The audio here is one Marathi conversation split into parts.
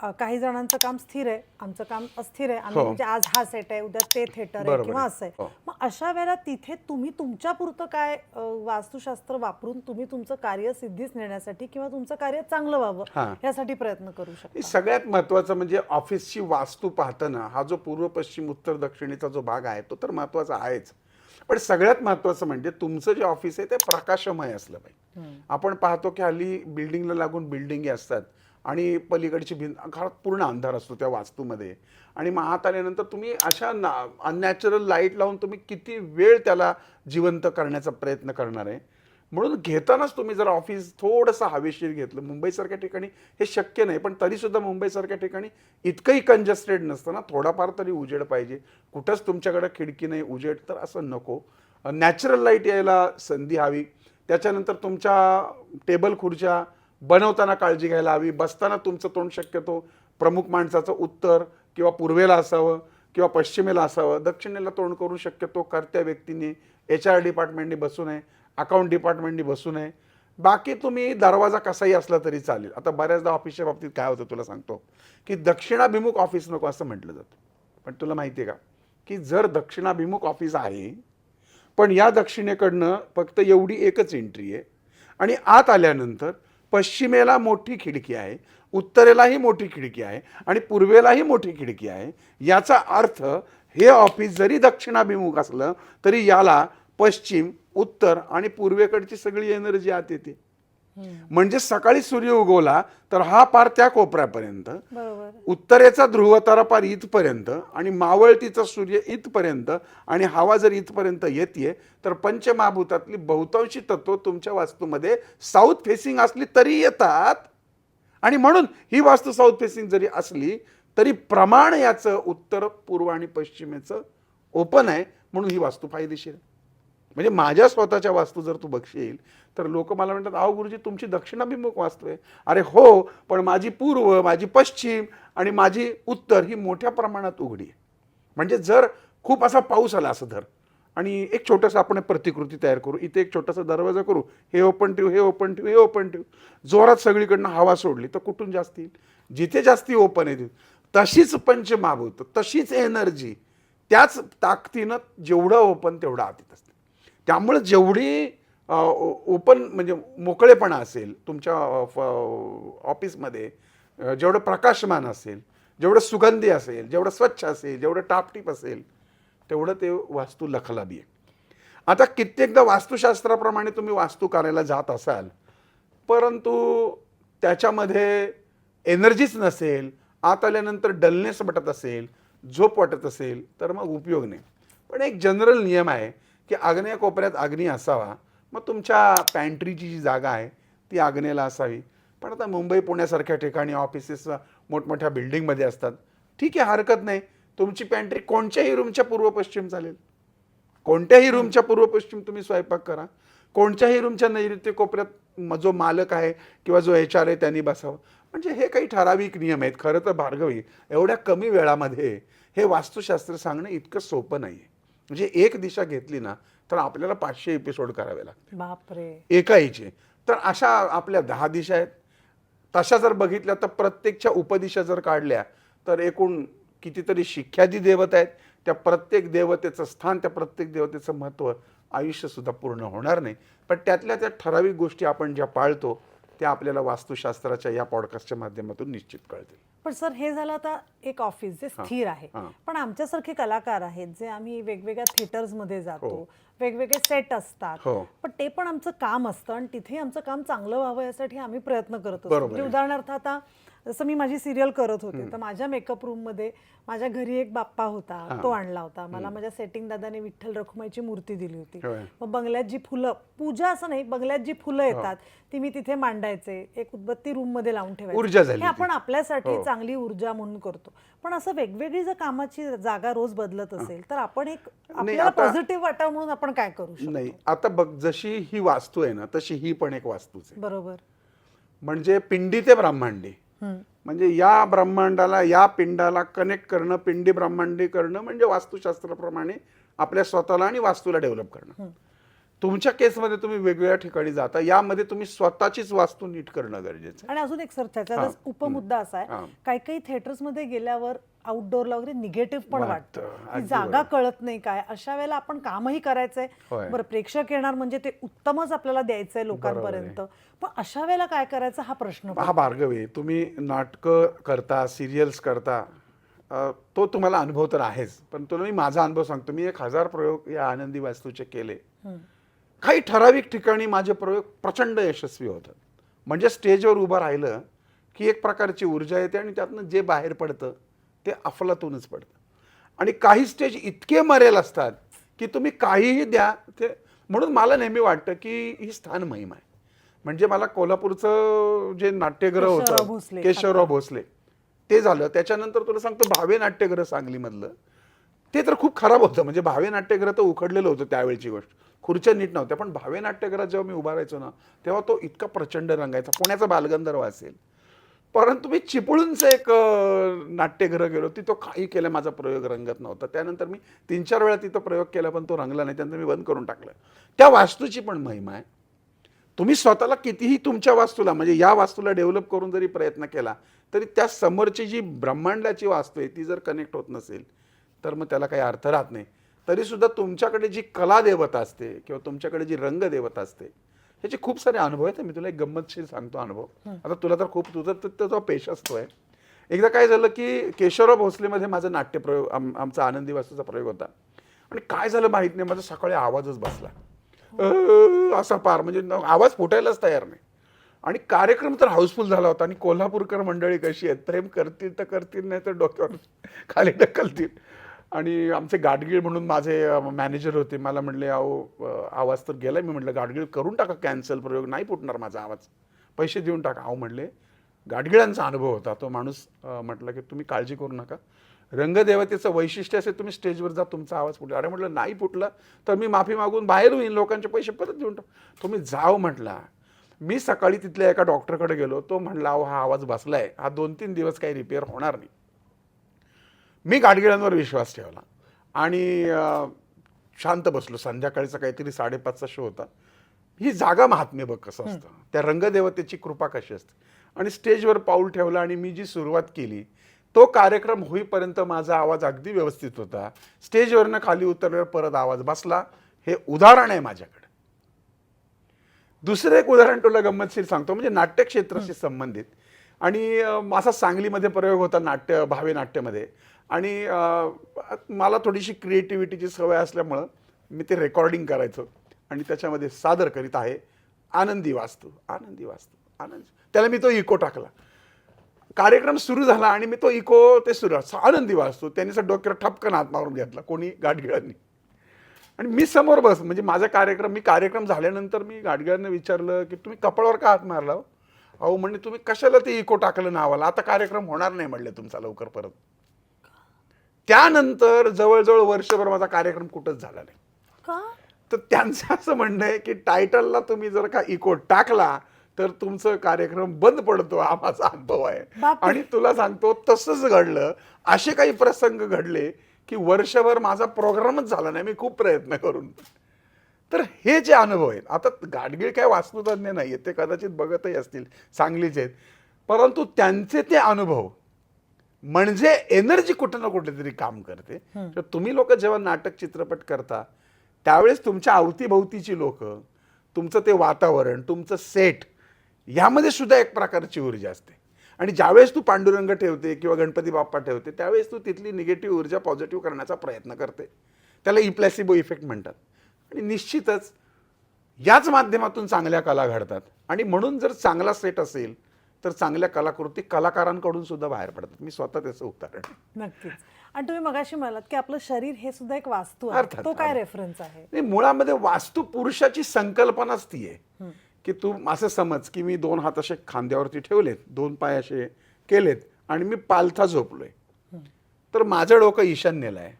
अ, काही जणांचं काम स्थिर आहे आमचं काम अस्थिर आहे आम्ही हो. म्हणजे आज हा सेट आहे उद्या ते थिएटर आहे बरोबर किंवा आहे. असं आहे हो. मग अशा वेळेला तिथे तुम्ही तुमच्या पुरतं काय अ, वास्तुशास्त्र वापरून तुम्ही तुमचं कार्य सिद्धीच नेण्यासाठी किंवा तुमचं कार्य चांगलं व्हावं हां. यासाठी प्रयत्न करू हे शकता सगळ्यात महत्वाचं म्हणजे ऑफिसची वास्तू पाहताना हा जो पूर्व पश्चिम उत्तर दक्षिणेचा जो भाग आहे तो तर महत्त्वाचा आहेच पण सगळ्यात महत्वाचं म्हणजे तुमचं जे ऑफिस आहे ते प्रकाशमय असलं पाहिजे आपण पाहतो की हल्ली बिल्डिंगला लागून बिल्डिंगी असतात आणि पलीकडची भिंत घरात पूर्ण अंधार असतो त्या वास्तूमध्ये. आणि मग आत आल्यानंतर तुम्ही अशा ना अननॅचरल लाइट लावून तुम्ही किती वेळ त्याला जिवंत करण्याचा प्रयत्न करणार आहे? म्हणून घेतानाच तुम्ही जर ऑफिस थोडंसं हवेशीर घेतलं मुंबईसारख्या ठिकाणी हे शक्य नाही पण तरीसुद्धा मुंबईसारख्या ठिकाणी इतकंही कंजस्टेड नसतं ना थोडाफार तरी उजेड पाहिजे. कुठंच तुमच्याकडं खिडकी नाही उजेड तर असं नको. नॅचरल लाइट यायला संधी हवी. त्याच्यानंतर तुमच्या टेबल खुर्च्या बनवताना काळजी घ्यायला हवी बसताना तुमचं तोंड शक्यतो प्रमुख माणसाचं उत्तर किंवा पूर्वेला असावं किंवा पश्चिमेला असावं दक्षिणेला तोंड करून शक्यतो कर्त्या व्यक्तीने एच आर डिपार्टमेंटने बसू नये अकाउंट डिपार्टमेंटने बसू नये. बाकी तुम्ही दरवाजा कसाही असला तरी चालेल. आता बऱ्याचदा ऑफिसच्या बाबतीत काय होतं तुला सांगतो की दक्षिणाभिमुख ऑफिस नको असं म्हटलं जातं. पण तुला माहिती आहे का की जर दक्षिणाभिमुख ऑफिस आहे पण या दक्षिणेकडनं फक्त एवढी एकच एंट्री आहे आणि आत आल्यानंतर पश्चिमेला मोठी खिडकी आहे उत्तरेलाही मोठी खिडकी आहे आणि पूर्वेलाही मोठी खिडकी आहे. याचा अर्थ हे ऑफिस जरी दक्षिणाभिमुख असलं तरी याला पश्चिम उत्तर आणि पूर्वेकडची सगळी एनर्जी आत येते. म्हणजे सकाळी सूर्य उगवला तर हा पार त्या कोपऱ्यापर्यंत. उत्तरेचा ध्रुवतारा पार इथपर्यंत आणि मावळतीचा सूर्य इथपर्यंत आणि हवा जर इथपर्यंत येते तर पंचमहाभूतातली बहुतांशी तत्व तुमच्या वास्तूमध्ये साऊथ फेसिंग असली तरी येतात. आणि म्हणून ही वास्तू साऊथ फेसिंग जरी असली तरी प्रमाण याचं उत्तर पूर्व आणि पश्चिमेचं ओपन आहे म्हणून ही वास्तू फायदेशीर आहे. म्हणजे माझ्या स्वतःच्या वास्तू जर तू बघशील तर लोक मला म्हणतात अहो गुरुजी तुमची दक्षिणाभिमुख वास्तू आहे. अरे हो पण माझी पूर्व माझी पश्चिम आणि माझी उत्तर ही मोठ्या प्रमाणात उघडी आहे. म्हणजे जर खूप असा पाऊस आला असं धर आणि एक छोटंसं आपण प्रतिकृती तयार करू इथे एक छोटासा दरवाजा करू हे ओपन ठेवू हे ओपन ठेवू हे ओपन ठेवू. जोरात सगळीकडनं हवा सोडली तर कुठून जास्त येईल? जिथे जास्ती ओपन आहे तशीच पंचमाभूत तशीच एनर्जी त्याच ताकदीनं जेवढं ओपन तेवढं आत येत असते. त्यामुळं जेवढी ओपन म्हणजे मोकळेपणा असेल तुमच्या फ- ऑफिसमध्ये जेवढं प्रकाशमान असेल जेवढं सुगंधी असेल जेवढं स्वच्छ असेल जेवढं टापटीप असेल तेवढं ते वास्तू लखलाबी आहे. आता कित्येकदा वास्तुशास्त्राप्रमाणे तुम्ही वास्तू करायला जात असाल परंतु त्याच्यामध्ये एनर्जीच नसेल आत आल्यानंतर डलनेस वाटत असेल झोप वाटत असेल तर मग उपयोग नाही. पण एक जनरल नियम आहे की आग्नेय कोपऱ्यात अग्नी असावा. मग तुमच्या पॅन्ट्रीची जी जागा आहे ती आग्नेयला असावी. पण आता मुंबई पुण्यासारख्या ठिकाणी ऑफिसेस मोठमोठ्या बिल्डिंगमध्ये असतात. ठीक आहे हरकत नाही. तुमची पॅन्ट्री कोणत्याही रूमच्या पूर्व पश्चिम चालेल. कोणत्याही रूमच्या पूर्व पश्चिम तुम्ही स्वयंपाक करा. कोणत्याही रूमच्या नैऋत्य कोपऱ्यात जो मालक आहे किंवा जो एच आर आहे त्यांनी बसावं. म्हणजे हे काही ठराविक नियम आहेत. खरं तर भार्गवी एवढ्या कमी वेळामध्ये हे वास्तुशास्त्र सांगणं इतकं सोपं नाही आहे म्हणजे एक दिशा घेतली ना तर आपल्याला पाचशे एपिसोड करावे लागतात बापरे. एकाहीचे तर अशा आपल्या दहा दिशा आहेत. तशा जर बघितल्या तर प्रत्येकच्या उपदिशा जर काढल्या तर एकूण कितीतरी शिख्यादी देवता आहेत. त्या प्रत्येक देवतेचं स्थान त्या प्रत्येक देवतेचं महत्त्व आयुष्यसुद्धा पूर्ण होणार नाही. पण त्यातल्या त्या ठराविक गोष्टी आपण ज्या पाळतो त्या आपल्याला वास्तुशास्त्राच्या या पॉडकास्टच्या माध्यमातून निश्चित कळतील. पण सर हे झालं आता एक ऑफिस जे स्थिर आहे. पण आमच्यासारखे कलाकार आहेत जे आम्ही वेगवेगळ्या थिएटर्समध्ये जातो हो. वेगवेगळे सेट असतात हो. पण ते पण आमचं काम असतं आणि तिथे आमचं काम चांगलं व्हावं यासाठी आम्ही प्रयत्न करत म्हणजे. उदाहरणार्थ आता जसं मी माझी सिरियल करत होते. तर माझ्या मेकअप रूममध्ये माझ्या घरी एक बाप्पा होता तो आणला होता. मला माझ्या सेटिंग दादाने विठ्ठल रखुमाईची मूर्ती दिली होती. मग बंगल्यात जी फुलं पूजा असं नाही बंगल्यात जी फुलं येतात ती मी तिथे मांडायचे. एक उदबत्ती रूममध्ये लावून ठेवायचे. हे. आपण आपल्यासाठी हो. चांगली ऊर्जा म्हणून करतो. पण असं वेगवेगळी जर कामाची जागा रोज बदलत असेल तर आपण एक आपल्याला पॉझिटिव्ह वाटावं म्हणून आपण काय करू शकतो? नाही आता बघ जशी ही वास्तू आहे ना तशी ही पण एक वास्तूच आहे. बरोबर. म्हणजे पिंडी ते ब्रह्मांडी हम्म. म्हणजे या ब्रह्मांडाला या पिंडाला कनेक्ट करणं पिंडी ब्रह्मांडी करणं म्हणजे वास्तुशास्त्राप्रमाणे आपल्या स्वतःला आणि वास्तूला डेव्हलप करणं तुमच्या केसमध्ये तुम्ही वेगवेगळ्या ठिकाणी जाता यामध्ये तुम्ही स्वतःचीच वास्तू नीट करणं गरजेचं आहे आणि अजून एक सर त्याचा. उपमुद्दा असा. आहे काही काही थिएटर्समध्ये गेल्यावर आउटडोअरला वगैरे निगेटिव्ह पण वाटतं. की जागा. कळत नाही काय. अशा वेळेला आपण कामही करायचंय. बरं प्रेक्षक येणार म्हणजे ते उत्तमच आपल्याला द्यायचंय लोकांपर्यंत. पण अशा वेळेला काय करायचं हा प्रश्न हा भार्गव तुम्ही नाटकं करता सिरियल्स करता तो तुम्हाला अनुभव तर आहेच. पण तुला मी माझा अनुभव सांगतो. मी एक हजार प्रयोग या आनंदी वास्तूचे केले. काही ठराविक ठिकाणी माझे प्रयोग प्रचंड यशस्वी होतात. म्हणजे स्टेजवर उभं राहिलं की एक प्रकारची ऊर्जा येते आणि त्यातनं जे बाहेर पडतं ते अफलातूनच पडतं. आणि काही स्टेज इतके मरेल असतात की तुम्ही काहीही द्या ते म्हणून मला नेहमी वाटतं की ही स्थान महिमा आहे. म्हणजे मला कोल्हापूरचं जे नाट्यगृह केशवराव होतं भोसले. केशवराव भोसले ते झालं. त्याच्यानंतर तुला सांगतो भावे नाट्यगृह सांगलीमधलं ते तर खूप खराब होतं. म्हणजे भावे नाट्यगृह तर उखडलेलं होतं त्यावेळची गोष्ट. खुर्च्या नीट नव्हत्या पण भावे नाट्यगृहात जेव्हा मी उभा राहायचो ना तेव्हा तो इतका प्रचंड रंगायचा. पुण्याचा बालगंधर्व असेल परंतु मी चिपळूणचं एक अं, नाट्यगृह गेलो. तिथं काही केलं माझा प्रयोग रंगत नव्हता. त्यानंतर मी तीन चार वेळा तिथं प्रयोग केला पण तो रंगला नाही. त्यानंतर मी बंद करून टाकलं. त्या वास्तूची पण महिमा आहे. तुम्ही स्वतःला कितीही तुमच्या वास्तूला म्हणजे या वास्तूला डेव्हलप करून जरी प्रयत्न केला तरी त्या समोरची जी ब्रह्मांडाची वास्तू आहे ती जर कनेक्ट होत नसेल तर मग त्याला काही अर्थ राहत नाही. तरीसुद्धा तुमच्याकडे जी कला देवता असते किंवा तुमच्याकडे जी रंग देवता असते ह्याचे खूप सारे अनुभव आहेत मी तुला एक गंमतशीर सांगतो अनुभव. आता तुला तर खूप तुझं तुझा पेश असतोय. एकदा काय झालं की केशवराव भोसलेमध्ये माझा नाट्यप्रयोग आम आमचा आनंदी वास्तूचा प्रयोग होता. आणि काय झालं माहीत नाही माझा सकाळी आवाजच बसला. अं, असा पार म्हणजे आवाज फुटायलाच तयार नाही. आणि कार्यक्रम तर हाऊसफुल झाला होता आणि कोल्हापूरकर मंडळी कशी आहेत प्रेम करतील तर करतील नाही तर डोक्यावर खाली ढकलतील. आणि आमचे गाडगीळ म्हणून माझे मॅनेजर होते. मला म्हणले अहो आवाज तर गेला मी म्हटलं गाडगीळ करून टाका कॅन्सल प्रयोग नाही फुटणार माझा आवाज. पैसे देऊन टाका. अहो म्हणले गाडगिळांचा अनुभव होता. तो माणूस म्हटलं की तुम्ही काळजी करू नका. रंगदेवतेचं वैशिष्ट्य असेल तुम्ही स्टेजवर जा तुमचा आवाज फुटला. अरे म्हटलं नाही फुटला तर मी माफी मागून बाहेर येईन लोकांचे पैसे परत देऊन टाक. तुम्ही जाव म्हटला. मी सकाळी तिथल्या एका डॉक्टरकडे गेलो. तो म्हणला अहो हा आवाज बसलाय. हा दोन तीन दिवस काही रिपेअर होणार नाही. मी गाडगिळांवर विश्वास ठेवला. आणि शांत बसलो. संध्याकाळचा काहीतरी साडेपाचचा शो होता. ही जागा महात्म्य बघ कसं असतं. त्या रंगदेवतेची कृपा कशी असते. आणि स्टेजवर पाऊल ठेवलं आणि मी जी सुरुवात केली तो कार्यक्रम होईपर्यंत माझा आवाज अगदी व्यवस्थित होता. स्टेजवरनं खाली उतरल्यावर परत आवाज बसला. हे उदाहरण आहे माझ्याकडे. दुसरं एक उदाहरण तुला गंमतशीर सांगतो. म्हणजे नाट्य क्षेत्राशी संबंधित. आणि अं, माझा सांगलीमध्ये प्रयोग होता नाट्य भावे नाट्यमध्ये. आणि मला थोडीशी क्रिएटिव्हिटीची सवय असल्यामुळं मी ते रेकॉर्डिंग करायचो. आणि त्याच्यामध्ये सादर करीत आहे आनंदी वास्तू आनंदी वास्तू आनंद. त्याला मी तो इको टाकला. कार्यक्रम सुरू झाला आणि मी तो इको ते सुरू आनंदी वाचतो त्यांनी सर डोक्यावर ठपकन हात मारून घेतला कोणी गाठगिळांनी आणि मी समोर बस म्हणजे माझा कार्यक्रम मी कार्यक्रम झाल्यानंतर मी गाडगिळांना विचारलं की तुम्ही कपाळावर का हात मारला हो? अहो म्हणजे तुम्ही कशाला ते इको टाकलं नावाला? आता कार्यक्रम होणार नाही म्हणले तुमचा लवकर परत. त्यानंतर जवळजवळ वर्षभर माझा कार्यक्रम कुठंच झाला नाही. का? तर त्यांचं असं म्हणणं आहे की टायटलला तुम्ही जर का इको टाकला तर तुमचं कार्यक्रम बंद पडतो हा माझा अनुभव आहे. बापरे. आणि तुला सांगतो तसंच घडलं. असे काही प्रसंग घडले की वर्षभर माझा प्रोग्रामच झाला नाही मी खूप प्रयत्न करून. तर हे जे अनुभव आहेत आता गाडगीळ काय वास्तुतज्ञ नाही आहेत ते कदाचित बघतही असतील चांगलीच आहेत. परंतु त्यांचे ते अनुभव म्हणजे एनर्जी कुठं ना कुठेतरी काम करते. तर तुम्ही लोक जेव्हा नाटक चित्रपट करता त्यावेळेस तुमच्या अवतीभोवतीची लोक तुमचं ते वातावरण तुमचं सेट यामध्ये सुद्धा एक प्रकारची ऊर्जा असते. आणि ज्यावेळेस तू पांडुरंग ठेवते किंवा गणपती बाप्पा ठेवते त्यावेळेस तू तिथली निगेटिव्ह ऊर्जा पॉझिटिव्ह करण्याचा प्रयत्न करते. त्याला इप्लॅसिबो इफेक्ट म्हणतात. आणि निश्चितच याच माध्यमातून चांगल्या कला घडतात. आणि म्हणून जर चांगला सेट असेल तर चांगल्या कलाकृती कलाकारांकडून सुद्धा बाहेर पडतात. मी स्वतः त्याचं उदाहरण. नक्कीच. आणि तुम्ही मगाशी म्हणालात की आपलं शरीर हे सुद्धा एक वास्तू आहे. तो काय. रेफरन्स आहे? मुळामध्ये वास्तू पुरुषाची संकल्पनाच ती आहे. की तू असं समज की मी दोन हात असे खांद्यावरती ठेवलेत दोन पाय असे केलेत आणि मी पालथा झोपलोय. तर माझं डोकं ईशान्येला आहे.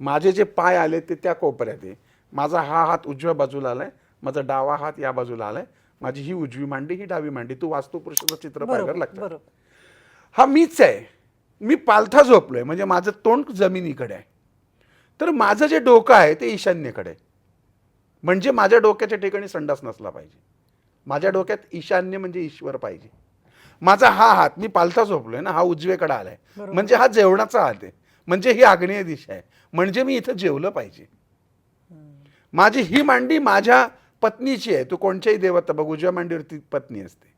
माझे जे पाय आले ते त्या कोपऱ्यात आहे. माझा हा हात उजव्या बाजूला आलाय माझा डावा हात या बाजूला आलाय. माझी ही उजवी मांडी ही डावी मांडी तू वास्तू पुरुषाचं चित्र पाहायला लागतं हा मीच आहे. मी पालथा झोपलोय म्हणजे माझं तोंड जमिनीकडे आहे. तर माझं जे डोकं आहे ते ईशान्येकडे म्हणजे माझ्या डोक्याच्या ठिकाणी संडास नसला पाहिजे. माझ्या डोक्यात ईशान्य म्हणजे ईश्वर पाहिजे. माझा हा हात मी पालथा झोपलोय ना हा उजवेकडे आलाय. म्हणजे हा जेवणाचा हात आहे. म्हणजे ही आग्नेय दिशा आहे. म्हणजे मी इथं जेवलं पाहिजे. माझी ही मांडी माझ्या पत्नीची आहे तू कोणत्याही देवता बघ उजव्या मांडीवरती पत्नी असते.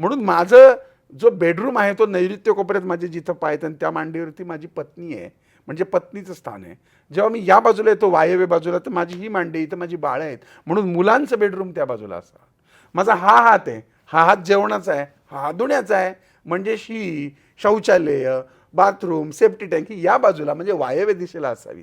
म्हणून माझं जो बेडरूम आहे तो नैऋत्य कोपऱ्यात माझे जिथं पाहत आणि त्या मांडीवरती माझी पत्नी आहे म्हणजे पत्नीचं स्थान आहे. जेव्हा मी या बाजूला येतो वायव्य बाजूला तर माझी ही मांडी इथं माझी बाळं आहेत. म्हणून मुलांचं बेडरूम त्या बाजूला असा माझा हा हात आहे हा हात जेवणाचा आहे हा हात धुण्याचा आहे म्हणजे शी शौचालय बाथरूम सेफ्टी टँकी या बाजूला म्हणजे वायव्य दिशेला असावी.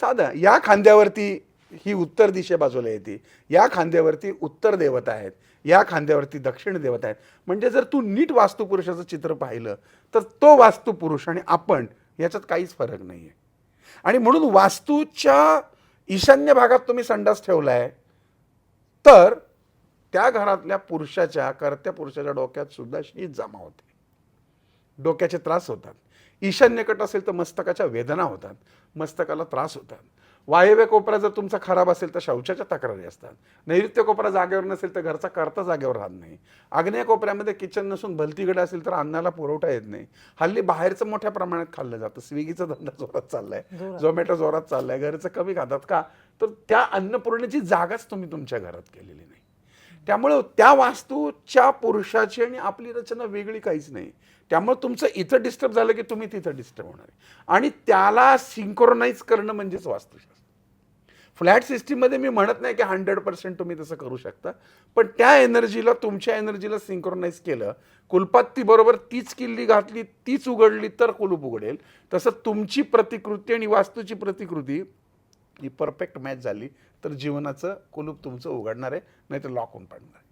साधा या खांद्यावरती ही उत्तर दिशे बाजूला येते. या खांद्यावरती उत्तर देवता आहेत. या खांद्यावरती दक्षिण देवता आहेत. म्हणजे जर तू नीट वास्तुपुरुषाचं चित्र पाहिलं तर तो वास्तुपुरुष आणि आपण याच्यात काहीच फरक नाही आहे आणि म्हणून वास्तूच्या ईशान्य भागात तुम्ही संडास ठेवलाय तर त्या घरातल्या पुरुषाच्या करत्या पुरुषाच्या डोक्यात सुद्धा शीत जमा होते. डोक्याचे त्रास होतात. ईशान्यकट असेल तर मस्तकाच्या वेदना होतात. मस्तकाला त्रास होतात. वायव्य कोपरा जर तुमचा खराब असेल तर शौचाच्या तक्रारी असतात. नैऋत्य कोपरा जागेवर नसेल तर घरचा करता जागेवर राहत नाही. आग्नेय कोपऱ्यामध्ये किचन नसून भलतीकडे असेल तर अन्नाला पुरवठा येत नाही. हल्ली बाहेरचं मोठ्या प्रमाणात खाल्लं जातं. स्विगीचा धंदा जोरात चाललाय. झोमॅटो जोरात चाललाय. घरचं कमी खातात का? तर त्या अन्नपूर्णेची जागाच तुम्ही तुमच्या घरात केलेली नाही. त्यामुळं त्या वास्तूच्या पुरुषाची आणि आपली रचना वेगळी काहीच नाही. त्यामुळे तुमचं इथं डिस्टर्ब झालं की तुम्ही तिथं डिस्टर्ब होणार आहे. आणि त्याला सिंक्रोनाइज करणं म्हणजेच वास्तुशास्त्र. फ्लॅट सिस्टीममध्ये मी म्हणत नाही की हंड्रेड पर्सेंट तुम्ही तसं करू शकता पण त्या एनर्जीला तुमच्या एनर्जीला सिंक्रोनाइज केलं कुलपात ती बरोबर तीच किल्ली घातली तीच उघडली तर कुलूप उघडेल. तसं तुमची प्रतिकृती आणि वास्तूची प्रतिकृती ही परफेक्ट मॅच झाली तर जीवनाचं कुलूप तुमचं उघडणार आहे नाही तर लॉक होऊन पडणार आहे.